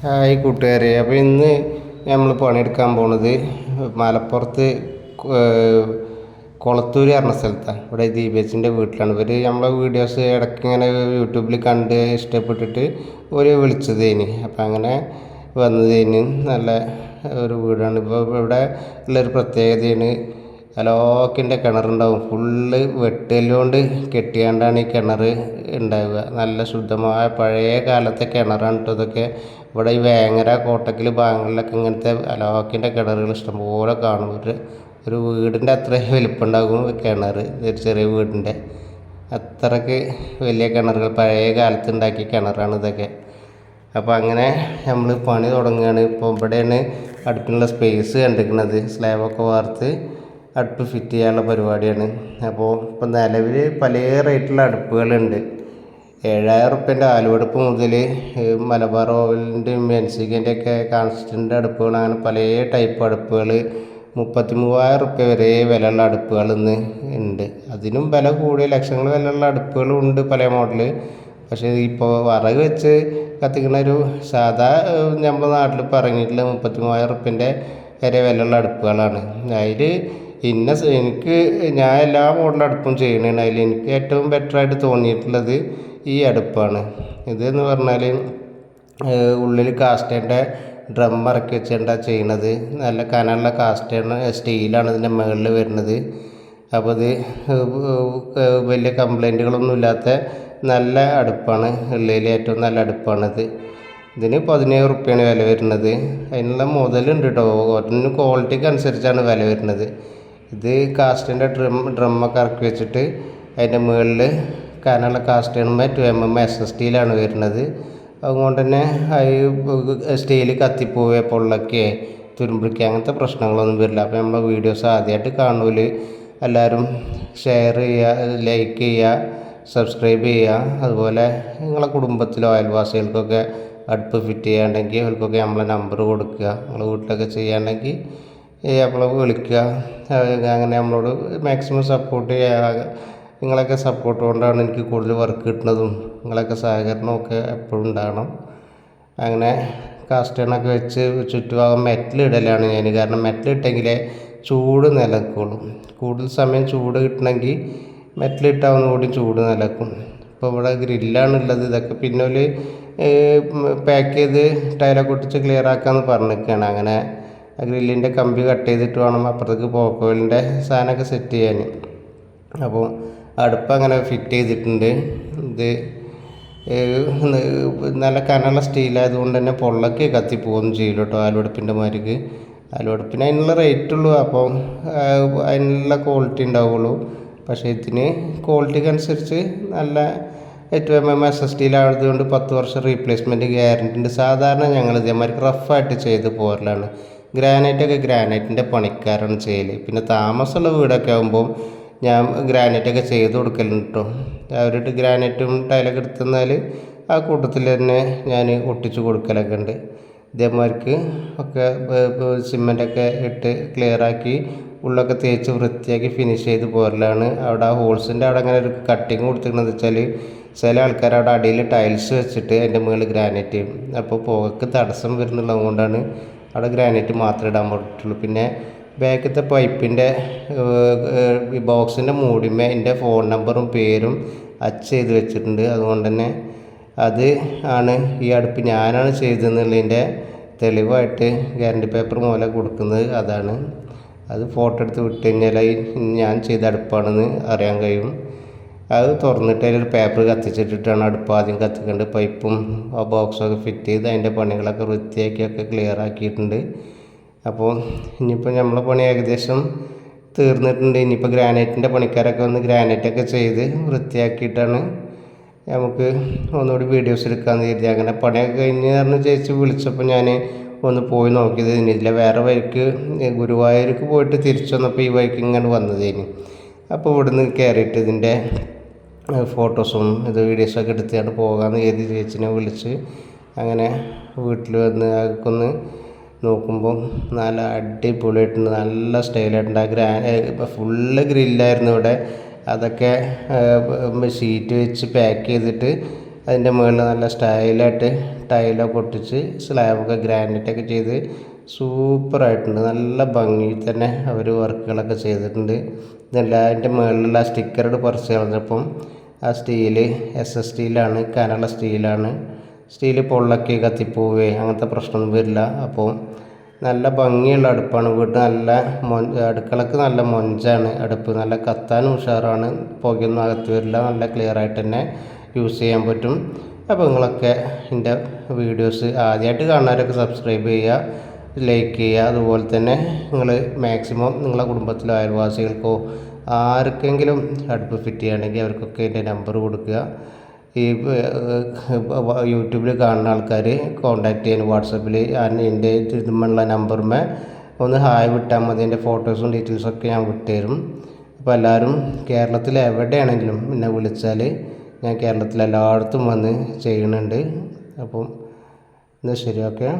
Hi കൂട്ടുകാരെ. അപ്പോൾ ഇന്ന് നമ്മൾ പണിയെടുക്കാൻ പോണത് മലപ്പുറത്ത് കൊളത്തൂർ പറഞ്ഞ സ്ഥലത്താണ്. ഇവിടെ ദീപേച്ചിന്റെ വീട്ടിലാണ്. ഇവർ നമ്മളെ വീഡിയോസ് ഇടയ്ക്ക് ഇങ്ങനെ യൂട്യൂബിൽ കണ്ട് ഇഷ്ടപ്പെട്ടിട്ട് ഒരു വിളിച്ചതേന് അപ്പം അങ്ങനെ വന്നതേന് നല്ല ഒരു വീടാണ്. ഇപ്പോൾ ഇവിടെ ഉള്ളൊരു പ്രത്യേകതയാണ് അലോക്കിന്റെ കിണറുണ്ടാവും. ഫുള്ള് വെട്ടലുകൊണ്ട് കെട്ടിയാണ്ടാണ് ഈ കിണർ ഉണ്ടാവുക. നല്ല ശുദ്ധമായ പഴയ കാലത്തെ കിണറാണ് കേട്ടോ ഇതൊക്കെ. ഇവിടെ ഈ വേങ്ങര കോട്ടക്കൽ ഭാഗങ്ങളിലൊക്കെ ഇങ്ങനത്തെ അലോക്കിന്റെ കിണറുകൾ ഇഷ്ടംപോലെ കാണും. ഒരു ഒരു വീടിന്റെ അത്രയും വലിപ്പമുണ്ടാകും കിണർ ഒരു ചെറിയ വീടിന്റെ. അത്രയ്ക്ക് വലിയ കിണറുകൾ പഴയ കാലത്ത് ഉണ്ടാക്കിയ കിണറാണ് ഇതൊക്കെ. അപ്പോൾ അങ്ങനെ നമ്മൾ പണി തുടങ്ങുകയാണ്. ഇപ്പോൾ ഇവിടെയാണ് അടുപ്പിനുള്ള സ്പേസ് കണ്ടിരിക്കുന്നത്. സ്ലാബൊക്കെ വാർത്ത് അടുപ്പ് ഫിറ്റ് ചെയ്യാനുള്ള പരിപാടിയാണ്. അപ്പോൾ ഇപ്പോൾ നിലവിൽ പല റേറ്റുള്ള അടുപ്പുകളുണ്ട്. ഏഴായിരം റുപ്യന്റെ ആലുവടുപ്പ് മുതൽ മലബാർ ഓവലിന്റെയും മെൻസിക്കിന്റെ ഒക്കെ കാൺസ്റ്റന്റ് അടുപ്പുകൾ അങ്ങനെ പല ടൈപ്പ് അടുപ്പുകൾ മുപ്പത്തി മൂവായിരം റുപ്യ വരെ വിലയുള്ള അടുപ്പുകൾ ഇന്ന് ഉണ്ട്. അതിനും വില കൂടിയ ലക്ഷങ്ങൾ വിലയുള്ള അടുപ്പുകളും ഉണ്ട് പല മോഡൽ പക്ഷേ ഇപ്പോൾ വിറക് വെച്ച് കത്തിക്കുന്ന ഒരു സാധാ നമ്മുടെ നാട്ടിൽ പറഞ്ഞിട്ടുള്ള മുപ്പത്തി മൂവായിരം റുപ്യന്റെ വരെ വിലയുള്ള അടുപ്പുകളാണ്. അതിൽ ഇന്ന സ- എനിക്ക് ഞാൻ എല്ലാ മോഡലും അടുപ്പും ചെയ്യണതാണ് അതിൽ എനിക്ക് ഏറ്റവും ബെറ്ററായിട്ട് തോന്നിയിട്ടുള്ളത് ഈ അടുപ്പാണ്. ഇതെന്ന് പറഞ്ഞാൽ ഉള്ളിൽ കാസ്റ്റേന്റെ ഡ്രം ഇറക്കി വെച്ചിട്ടാ ചെയ്യണത്. നല്ല കനമുള്ള കാസ്റ്റാണ് സ്റ്റീലാണ് ഇതിന്റെ മുകളിൽ വരുന്നത്. അപ്പോൾ ഇത് വലിയ കംപ്ലൈന്റുകളൊന്നും ഇല്ലാത്ത നല്ല അടുപ്പാണ്. ഉള്ളിൽ ഏറ്റവും നല്ല അടുപ്പാണിത്. ഇതിന് പതിനേഴ് റുപ്യാണ് വില വരുന്നത്. അതിനുള്ള മുതലുണ്ട് കേട്ടോ ഓരോന്നും ക്വാളിറ്റിക്ക് അനുസരിച്ചാണ് വില വരുന്നത്. ഇത് കാസ്റ്റിന്റെ ഡ്രം ഡ്രമ്മൊക്കെ ഇറക്കി വെച്ചിട്ട് അതിന്റെ മുകളിൽ കനുള്ള കാസ്റ്റ് എണ്ണ two M M S S ടിയിലാണ് വരുന്നത്. അതുകൊണ്ട് തന്നെ സ്റ്റീൽ കത്തിപ്പോവുക പൊള്ളക്കെ തുരുമ്പിക്കുക അങ്ങനത്തെ പ്രശ്നങ്ങളൊന്നും വരില്ല. അപ്പോൾ നമ്മളെ വീഡിയോസ് ആദ്യമായിട്ട് കാണൂൽ എല്ലാവരും ഷെയർ ചെയ്യുക ലൈക്ക് ചെയ്യുക സബ്സ്ക്രൈബ് ചെയ്യുക. അതുപോലെ നിങ്ങളെ കുടുംബത്തിലോ അയൽവാസികൾക്കൊക്കെ അടുപ്പ് ഫിറ്റ് ചെയ്യാണ്ടെങ്കിൽ അവർക്കൊക്കെ നമ്മളെ നമ്പർ കൊടുക്കുക. നിങ്ങളെ വീട്ടിലൊക്കെ ചെയ്യാണ്ടെങ്കിൽ നമ്മളെ വിളിക്കുക. അത് അങ്ങനെ നമ്മളോട് മാക്സിമം സപ്പോർട്ട് ചെയ്യുക നിങ്ങളൊക്കെ സപ്പോർട്ട് കൊണ്ടാണ് എനിക്ക് കൂടുതൽ വർക്ക് കിട്ടുന്നതും നിങ്ങളൊക്കെ സഹകരണമൊക്കെ എപ്പോഴും ഉണ്ടാകണം അങ്ങനെ കാസ്റ്റേണൊക്കെ വെച്ച് ചുറ്റുഭാഗം മെറ്റലിടലാണ് ഞാൻ കാരണം മെറ്റലിട്ടെങ്കിലേ ചൂട് നിലക്കുള്ളൂ. കൂടുതൽ സമയം ചൂട് കിട്ടണമെങ്കിൽ മെറ്റൽ ഇട്ടാൽ ഒന്നുകൂടി ചൂട് നിലക്കും. ഇപ്പോൾ ഇവിടെ ഗ്രില്ലാണുള്ളത് ഇതൊക്കെ പിന്നെ ഒരു പാക്ക് ചെയ്ത് ടൈലൊക്കെ ഒട്ടിച്ച് ക്ലിയർ ആക്കാമെന്ന് പറഞ്ഞിരിക്കുകയാണ് അങ്ങനെ ഗ്രില്ലിന്റെ കമ്പി കട്ട് ചെയ്തിട്ട് വേണം അപ്പുറത്തേക്ക് പോക്കോയിലിന്റെ സാധനമൊക്കെ സെറ്റ് ചെയ്യാൻ. അപ്പോൾ അടുപ്പ് അങ്ങനെ ഫിറ്റ് ചെയ്തിട്ടുണ്ട്. ഇത് നല്ല കനമുള്ള സ്റ്റീലായതുകൊണ്ട് തന്നെ പൊള്ളക്ക് കത്തിപ്പോകും ചെയ്യില്ല കേട്ടോ ആലുവടുപ്പിന്റെ മാതിരിക്ക്. ആലുവടുപ്പിന് അതിനുള്ള റേറ്റ് ഉള്ളൂ. അപ്പോൾ അതിനുള്ള ക്വാളിറ്റി ഉണ്ടാവുള്ളൂ. പക്ഷേ ഇതിന് ക്വാളിറ്റിക്ക് അനുസരിച്ച് നല്ല ഏറ്റവും എം എം എസ് എസ് സ്റ്റീലായതുകൊണ്ട് പത്ത് വർഷം റീപ്ലേസ്മെന്റ് ഗ്യാരണ്ടി ഉണ്ട്. സാധാരണ ഞങ്ങൾ ഇതേമാതിരി റഫായിട്ട് ചെയ്ത് പോരലാണ്. ഗ്രാനൈറ്റൊക്കെ ഗ്രാനൈറ്റിന്റെ പണിക്കാരാണ് ചെയ്യൽ പിന്നെ താമസമുള്ള വീടൊക്കെ ആകുമ്പോൾ ഞാൻ ഗ്രാനൈറ്റൊക്കെ ചെയ്ത് കൊടുക്കലുണ്ട് കേട്ടോ അവരുടെ ഗ്രാനൈറ്റും ടൈലൊക്കെ എടുത്തെന്നാൽ ആ കൂട്ടത്തിൽ തന്നെ ഞാൻ ഒട്ടിച്ച് കൊടുക്കലൊക്കെ ഉണ്ട്. ഇതേമാർക്ക് ഒക്കെ സിമെന്റൊക്കെ ഇട്ട് ക്ലിയറാക്കി ഉള്ളൊക്കെ തേച്ച് വൃത്തിയാക്കി ഫിനിഷ് ചെയ്ത് പോരലാണ്. അവിടെ ആ ഹോൾസിന്റെ അവിടെ അങ്ങനെ ഒരു കട്ടിങ് കൊടുത്തിരിക്കുന്നത് വെച്ചാൽ ചില ആൾക്കാർ അവിടെ അടിയിൽ ടൈൽസ് വെച്ചിട്ട് അതിന്റെ മുകളിൽ ഗ്രാനൈറ്റ് ചെയ്യും. അപ്പോൾ പുകക്ക് തടസ്സം വരുന്നുള്ളത് കൊണ്ടാണ് അവിടെ ഗ്രാനൈറ്റ് മാത്രമേ ഇടാൻ പറ്റുള്ളൂ. പിന്നെ ബാക്കത്തെ പൈപ്പിന്റെ ബോക്സിന്റെ മൂടിമേ എന്റെ ഫോൺ നമ്പറും പേരും അച്ച് ചെയ്ത് വെച്ചിട്ടുണ്ട്. അതുകൊണ്ട് തന്നെ അത് ആണ് ഈ അടുപ്പ് ഞാനാണ് ചെയ്തതെന്നുള്ളതിന്റെ തെളിവായിട്ട് ഗ്യാരണ്ടി പേപ്പർ മൂലം കൊടുക്കുന്നത്. അതാണ്. അത് ഫോട്ടോ എടുത്ത് വിട്ട് കഴിഞ്ഞാൽ ഞാൻ ചെയ്ത അടുപ്പാണെന്ന് അറിയാൻ കഴിയും. അത് തുറന്നിട്ട് അതിലൊരു പേപ്പർ കത്തിച്ചിട്ടിട്ടാണ് അടുപ്പ് ആദ്യം കത്തിക്കേണ്ടത്. പൈപ്പും ആ ബോക്സൊക്കെ ഫിറ്റ് ചെയ്ത് അതിന്റെ പണികളൊക്കെ വൃത്തിയാക്കിയൊക്കെ ക്ലിയർ ആക്കിയിട്ടുണ്ട്. അപ്പോൾ ഇനിയിപ്പോൾ നമ്മളെ പണി ഏകദേശം തീർന്നിട്ടുണ്ട്. ഇനിയിപ്പോൾ ഗ്രാനൈറ്റിന്റെ പണിക്കാരൊക്കെ വന്ന് ഗ്രാനൈറ്റൊക്കെ ചെയ്ത് വൃത്തിയാക്കിയിട്ടാണ് നമുക്ക് ഒന്നുകൂടി വീഡിയോസ് എടുക്കാമെന്ന് കരുതി. അങ്ങനെ പണിയൊക്കെ കഴിഞ്ഞ് പറഞ്ഞ് ചേച്ചി വിളിച്ചപ്പോൾ ഞാൻ ഒന്ന് പോയി നോക്കിയത്. ഇല്ല വേറെ വഴിക്ക് ഗുരുവായൂർക്ക് പോയിട്ട് തിരിച്ചു വന്നപ്പോൾ ഈ വഴിക്ക് ഇങ്ങനെ വന്നതേന്. അപ്പോൾ ഇവിടുന്ന് കയറിയിട്ട് ഇതിന്റെ ഫോട്ടോസും ഇത് വീഡിയോസൊക്കെ എടുത്തിട്ട് പോകാമെന്ന് കരുതി ചേച്ചിനെ വിളിച്ച് അങ്ങനെ വീട്ടിൽ വന്ന് അതൊക്കെ ഒന്ന് നോക്കുമ്പോൾ നല്ല അടിപൊളിയായിട്ടുണ്ട് നല്ല സ്റ്റൈലായിട്ടുണ്ട്. ആ ഗ്രാ ഫുള്ള് ഗ്രില്ലായിരുന്നു ഇവിടെ. അതൊക്കെ ഷീറ്റ് വെച്ച് പാക്ക് ചെയ്തിട്ട് അതിന്റെ മുകളിൽ നല്ല സ്റ്റൈലായിട്ട് ടൈലൊക്കെ ഒട്ടിച്ച് സ്ലാബൊക്കെ ഗ്രാനൈറ്റൊക്കെ ചെയ്ത് സൂപ്പറായിട്ടുണ്ട്. നല്ല ഭംഗിയിൽ തന്നെ അവർ വർക്കുകളൊക്കെ ചെയ്തിട്ടുണ്ട്. ഇതല്ല അതിന്റെ മുകളിലുള്ള സ്റ്റിക്കറുടെ പറിച്ച് കളഞ്ഞപ്പം ആ സ്റ്റീൽ എസ് എസ് സ്റ്റീലാണ് കനമുള്ള സ്റ്റീലാണ്. സ്റ്റീൽ പൊള്ളക്കി കത്തിപ്പോവേ അങ്ങനത്തെ പ്രശ്നമൊന്നും വരില്ല. അപ്പോൾ നല്ല ഭംഗിയുള്ള അടുപ്പാണ് വീട്ടിൽ നല്ല മൊ അടുക്കളക്ക് നല്ല മൊഞ്ചാണ് അടുപ്പ്. നല്ല കത്താനും ഉഷാറാണ്. പുകയൊന്നും അകത്ത് വരില്ല. നല്ല ക്ലിയർ ആയിട്ട് തന്നെ യൂസ് ചെയ്യാൻ പറ്റും. അപ്പോൾ നിങ്ങളൊക്കെ എന്റെ വീഡിയോസ് ആദ്യമായിട്ട് കാണാനൊക്കെ സബ്സ്ക്രൈബ് ചെയ്യുക. ലൈക്ക് ചെയ്യുക. അതുപോലെ തന്നെ നിങ്ങൾ മാക്സിമം നിങ്ങളെ കുടുംബത്തിലോ അയൽവാസികൾക്കോ ആർക്കെങ്കിലും അടുപ്പ് ഫിറ്റ് ചെയ്യുകയാണെങ്കിൽ അവർക്കൊക്കെ എന്റെ നമ്പർ കൊടുക്കുക. ഈ യൂട്യൂബിൽ കാണുന്ന ആൾക്കാർ കോണ്ടാക്ട് ചെയ്യാൻ വാട്സപ്പിൽ എന്റെ ഇതുമുള്ള നമ്പറുമേ ഒന്ന് ഹായ് വിട്ടാൽ മതി. എന്റെ ഫോട്ടോസും ഡീറ്റെയിൽസൊക്കെ ഞാൻ വിട്ടുതരും. അപ്പോൾ എല്ലാവരും കേരളത്തിൽ എവിടെയാണെങ്കിലും എന്നെ വിളിച്ചാൽ ഞാൻ കേരളത്തിൽ എല്ലായിടത്തും വന്ന് ചെയ്യുന്നുണ്ട്. അപ്പം എന്നാൽ ശരി ഓക്കെ.